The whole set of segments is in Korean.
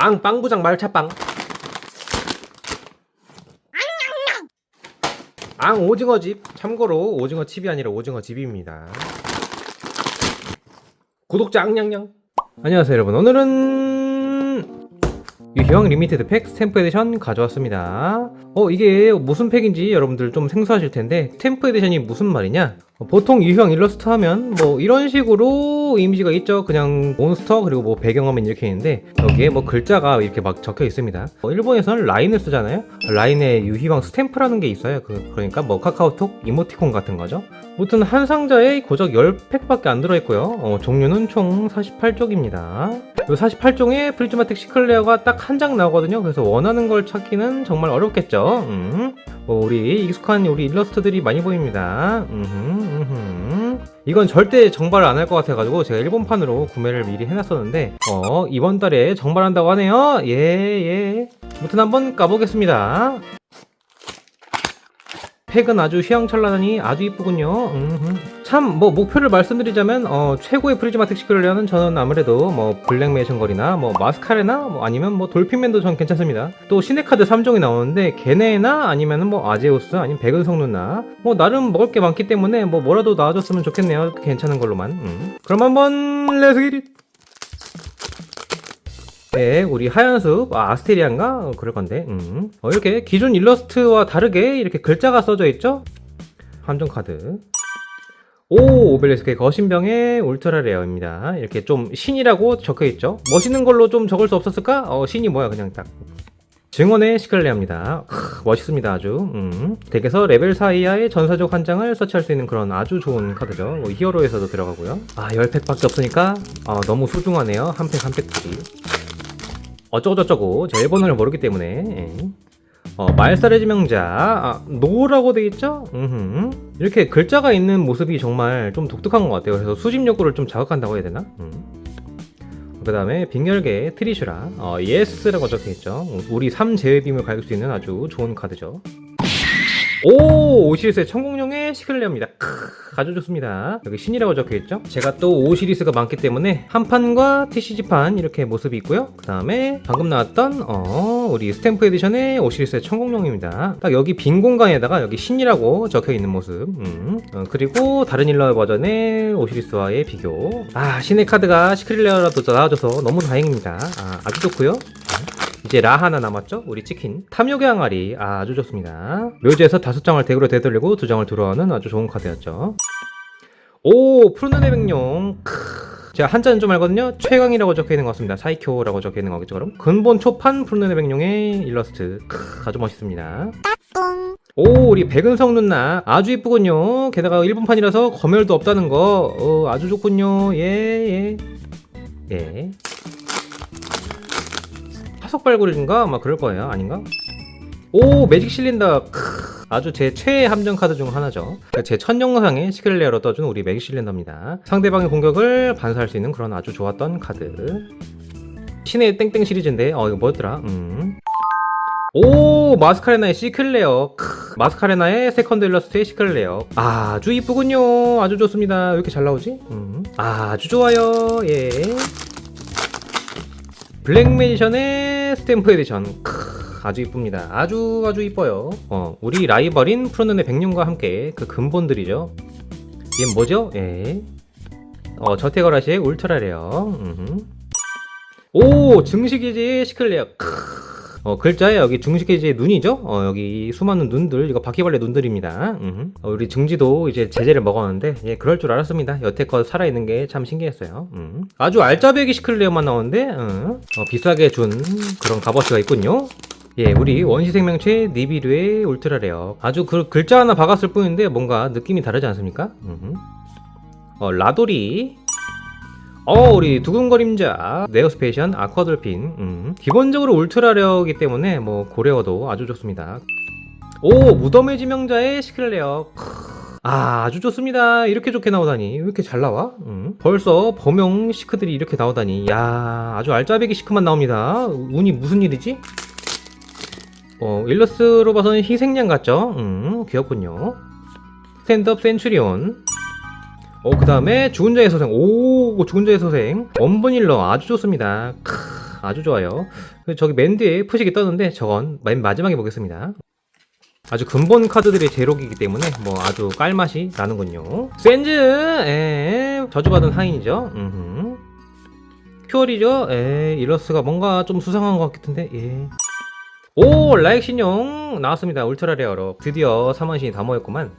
앙 빵부장 말차빵. 앙 오징어집. 참고로 오징어 칩이 아니라 오징어 집입니다. 구독자 앙냥냥. 안녕하세요 여러분. 오늘은 유형 리미티드 팩 스탬프 에디션 가져왔습니다. 어 이게 무슨 팩인지 여러분들 좀 생소하실 텐데 스탬프 에디션이 무슨 말이냐? 어, 보통 유형 일러스트 하면 뭐 이런 식으로 이미지가 있죠. 그냥 몬스터 그리고 뭐 배경화면 이렇게 있는데 여기에 뭐 글자가 이렇게 막 적혀 있습니다. 어, 일본에서는 라인을 쓰잖아요. 라인에 유희왕 스탬프라는 게 있어요. 그, 그러니까 뭐 카카오톡 이모티콘 같은 거죠. 무튼 한 상자에 고작 10팩밖에 안 들어있고요. 어, 종류는 총 48쪽입니다. 이 48종의 프리즈마틱 시클레어가 딱한 장 나오거든요. 그래서 원하는 걸 찾기는 정말 어렵겠죠. 음. 뭐 우리 익숙한 우리 일러스트들이 많이 보입니다. 음흠, 음흠. 이건 절대 정발을 안 할 것 같아가지고 제가 일본판으로 구매를 미리 해놨었는데 어 이번 달에 정발한다고 하네요. 예 예. 무튼 한번 까보겠습니다. 팩은 아주 휘황찬란하니 아주 이쁘군요. 참 뭐 목표를 말씀드리자면 어, 최고의 프리즈마틱 시크를려는 저는 아무래도 뭐 블랙 메이션걸이나 뭐 마스카레나 뭐 아니면 뭐 돌핀맨도 전 괜찮습니다. 또 시네카드 3종이 나오는데 걔네나 아니면은 뭐 아제우스 아니면 백은성 누나 뭐 나름 먹을 게 많기 때문에 뭐 뭐라도 나와줬으면 좋겠네요. 괜찮은 걸로만. 음. 그럼 한번 레스기릿. 네, 우리 하얀숲, 아, 아스테리안가? 어, 그럴 건데, 음. 어, 이렇게 기존 일러스트와 다르게 이렇게 글자가 써져 있죠? 함정 카드. 오, 오벨리스크의 거신병의 울트라 레어입니다. 이렇게 좀 신이라고 적혀 있죠? 멋있는 걸로 좀 적을 수 없었을까? 어, 신이 뭐야, 그냥 딱. 증언의 시클레어입니다. 크, 멋있습니다, 아주. 음. 덱에서 레벨 4 이하의 전사적 한 장을 서치할 수 있는 그런 아주 좋은 카드죠. 뭐 히어로에서도 들어가고요. 아, 10팩밖에 없으니까 아, 너무 소중하네요. 한 팩 한 팩들이. 어쩌고저쩌고 제 일본어를 모르기 때문에 예. 어, 말살의 지명자 아, 노라고 돼 있죠? 음흠. 이렇게 글자가 있는 모습이 정말 좀 독특한 것 같아요. 그래서 수집 욕구를 좀 자극한다고 해야 되나? 음. 그 다음에 빙결계 트리슈라 어, 예스라고 적혀 있죠. 우리 3제외빔을 갈길 수 있는 아주 좋은 카드죠. 오 오시리스의 천공룡의 시클레어입니다. 크, 아주 좋습니다. 여기 신이라고 적혀 있죠. 제가 또 오시리스가 많기 때문에 한 판과 TCG판 이렇게 모습이 있고요. 그 다음에 방금 나왔던 어, 우리 스탬프 에디션의 오시리스의 천공룡입니다. 딱 여기 빈 공간에다가 여기 신이라고 적혀 있는 모습. 음. 어, 그리고 다른 일러 버전의 오시리스와의 비교. 아 신의 카드가 시클레어라도 나와줘서 너무 다행입니다. 아, 아주 좋고요. 이제 라 하나 남았죠? 우리 치킨. 탐욕의 항아리. 아, 아주 좋습니다. 묘지에서 다섯 장을 덱으로 되돌리고 두 장을 들어오는 아주 좋은 카드였죠. 오, 푸른 눈의 백룡. 크. 제가 한자는 좀 알거든요. 최강이라고 적혀 있는 것 같습니다. 사이큐라고 적혀 있는 거겠죠, 그럼? 근본 초판 푸른 눈의 백룡의 일러스트. 크, 아주 멋있습니다. 오, 우리 백은성 누나. 아주 이쁘군요. 게다가 일본판이라서 검열도 없다는 거. 어, 아주 좋군요. 예, 예. 예. 화석 발굴인가? 막 그럴 거예요. 아닌가? 오 매직 실린더 크, 아주 제 최애 함정 카드 중 하나죠 제 첫 영상에 시클레어로 떠준 우리 매직 실린더입니다 상대방의 공격을 반사할 수 있는 그런 아주 좋았던 카드 신의 땡땡 시리즈인데 어 이거 뭐였더라 음. 오 마스카레나의 시클레어 크, 마스카레나의 세컨드 일러스트의 시클레어 아주 이쁘군요 아주 좋습니다 왜 이렇게 잘 나오지? 음. 아주 좋아요 예 블랙메디션의 스탬프 에디션 크, 아주 이쁩니다 아주 아주 이뻐요 어, 우리 라이벌인 프로눈의 백룡과 함께 그 근본들이죠 얘 뭐죠? 예. 어, 저태거라시의 울트라레어. 오 증식이지의 시클레어 크. 어, 글자에 여기 중식해지의 눈이죠? 어, 여기 수많은 눈들, 이거 바퀴벌레 눈들입니다. 어, 우리 증지도 이제 제재를 먹었는데, 예, 그럴 줄 알았습니다. 여태껏 살아있는 게 참 신기했어요. 음. 아주 알짜배기 시클레어만 나오는데, 음. 어, 비싸게 준 그런 값어치가 있군요. 예, 우리 원시생명체 니비류의 울트라레어. 아주 그 글자 하나 박았을 뿐인데, 뭔가 느낌이 다르지 않습니까? 음흠. 어, 라도리, 어 우리 두근거림자 네오스페이션 아쿠아돌핀 음. 기본적으로 울트라레어이기 때문에 뭐 고레어도 아주 좋습니다 오 무덤의 지명자의 시클레어 아 아주 좋습니다 이렇게 좋게 나오다니 왜 이렇게 잘 나와? 음. 벌써 범용 시크들이 이렇게 나오다니 야 아주 알짜배기 시크만 나옵니다 운이 무슨 일이지? 어 일러스로 봐서는 희생양 같죠? 음 귀엽군요 스탠드업 센츄리온 어, 그 다음에 죽은 자의 서생. 오, 죽은 자의 서생. 원분일러 아주 좋습니다. 크, 아주 좋아요. 그 저기 맨 뒤에 푸식이 떴는데 저건 맨 마지막에 보겠습니다. 아주 근본 카드들이 제로기이기 때문에 뭐 아주 깔맛이 나는군요. 센즈, 에 저주받은 하인이죠. 음흠. 큐어리죠. 에 이러스가 뭔가 좀 수상한 것 같은데. 예. 오 라익 신용 나왔습니다. 울트라 레어로 드디어 3만신이 다 모였구만.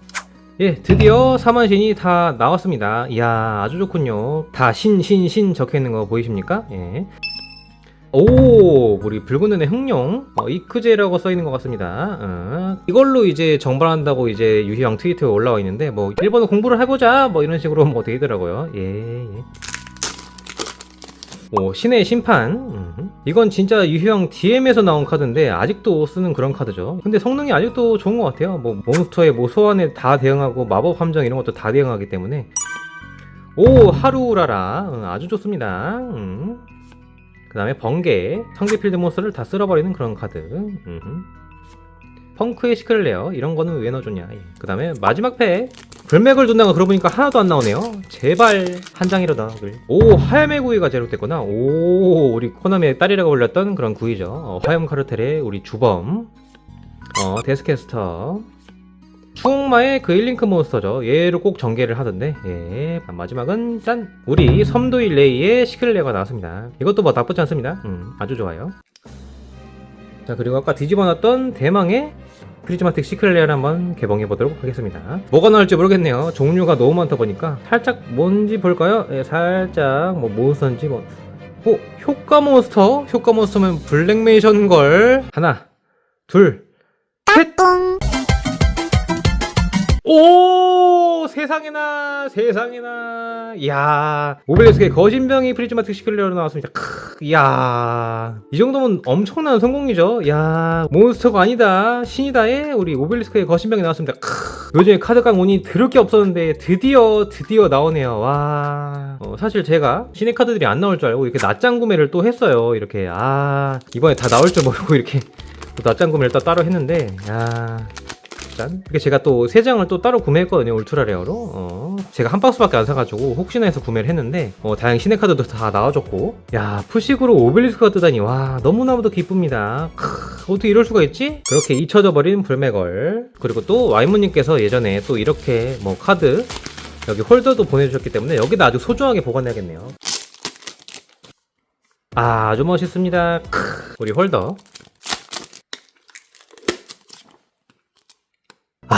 예, 드디어 4만신이 다 나왔습니다. 이야, 아주 좋군요. 다 신, 신, 신 적혀 있는 거 보이십니까? 예. 오, 우리 붉은 눈의 흑룡. 어, 이크제라고 써 있는 것 같습니다. 어, 이걸로 이제 정발한다고 이제 유희왕 트위터에 올라와 있는데, 뭐, 일본어 공부를 해보자! 뭐 이런 식으로 뭐 되더라고요. 예, 예. 오, 신의 심판. 음. 이건 진짜 유희왕 DM에서 나온 카드인데 아직도 쓰는 그런 카드죠. 근데 성능이 아직도 좋은 것 같아요. 뭐 몬스터의 뭐 소환에 다 대응하고 마법 함정 이런 것도 다 대응하기 때문에 오 하루라라 음, 아주 좋습니다. 음. 그 다음에 번개 상대 필드 몬스터를 다 쓸어버리는 그런 카드. 음. 펑크의 시클레어 이런 거는 왜 넣어줬냐. 그 다음에 마지막 팩 불맥을 둔다가 그러고 보니까 하나도 안 나오네요. 제발 한 장이라도. 오 하염의 구이가 제로됐구나. 오 우리 코나미의 딸이라고 불렸던 그런 구이죠. 어, 화염 카르텔의 우리 주범. 어 데스캐스터. 추억마의 그 1링크 몬스터죠. 얘를 꼭 전개를 하던데. 예. 마지막은 짠. 우리 섬도일 레이의 시클레어가 나왔습니다. 이것도 뭐 나쁘지 않습니다. 음, 아주 좋아요. 자 그리고 아까 뒤집어놨던 대망의 프리즈마틱 시클레어를 한번 개봉해 보도록 하겠습니다. 뭐가 나올지 모르겠네요. 종류가 너무 많다 보니까 살짝 뭔지 볼까요? 예, 살짝 뭐 몬스터인지 뭐. 오 효과 몬스터? 효과 몬스터면 블랙메이션 걸 하나 둘 셋. 오 세상에나 세상에나. 이야 모빌레스의 거신병이 프리즈마틱 시클레어로 나왔습니다. 크, 이야. 이 정도면 엄청난 성공이죠. 야 몬스터가 아니다. 신이다에 우리 오벨리스크의 거신병이 나왔습니다. 크, 요즘에 카드깡 운이 들을 게 없었는데 드디어 드디어 나오네요. 와. 어, 사실 제가 신의 카드들이 안 나올 줄 알고 이렇게 낮장 구매를 또 했어요. 이렇게. 아 이번에 다 나올 줄 모르고 이렇게 또 낮장 구매를 또 따로 했는데 야 짠. 이렇게 제가 또 세 장을 또 따로 구매했거든요. 울트라 레어로. 어, 제가 한 박스밖에 안 사가지고 혹시나 해서 구매를 했는데 어, 다행 신의 카드도 다 나와줬고 야 푸식으로 오벨리스크가 뜨다니 와 너무나도 기쁩니다. 크, 어떻게 이럴 수가 있지? 그렇게 잊혀져 버린 불매걸 그리고 또 와이모님께서 예전에 또 이렇게 뭐 카드 여기 홀더도 보내주셨기 때문에 여기다 아주 소중하게 보관해야겠네요. 아, 아주 멋있습니다. 크, 우리 홀더.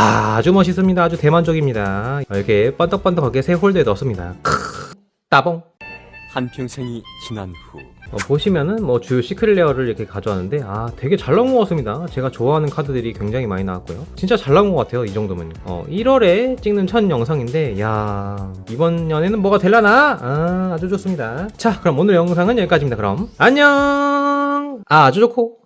아, 아주 멋있습니다. 아주 대만족입니다. 이렇게 번덕번덕하게 새 홀더에 넣습니다. 크, 따봉. 한평생이 지난 후 어, 보시면은 뭐 주요 시크레어를 이렇게 가져왔는데 아 되게 잘 나온 것 같습니다. 제가 좋아하는 카드들이 굉장히 많이 나왔고요. 진짜 잘 나온 것 같아요. 이 정도면. 어 1월에 찍는 첫 영상인데 야 이번 연에는 뭐가 될라나? 아 아주 좋습니다. 자 그럼 오늘 영상은 여기까지입니다. 그럼 안녕. 아 아주 좋고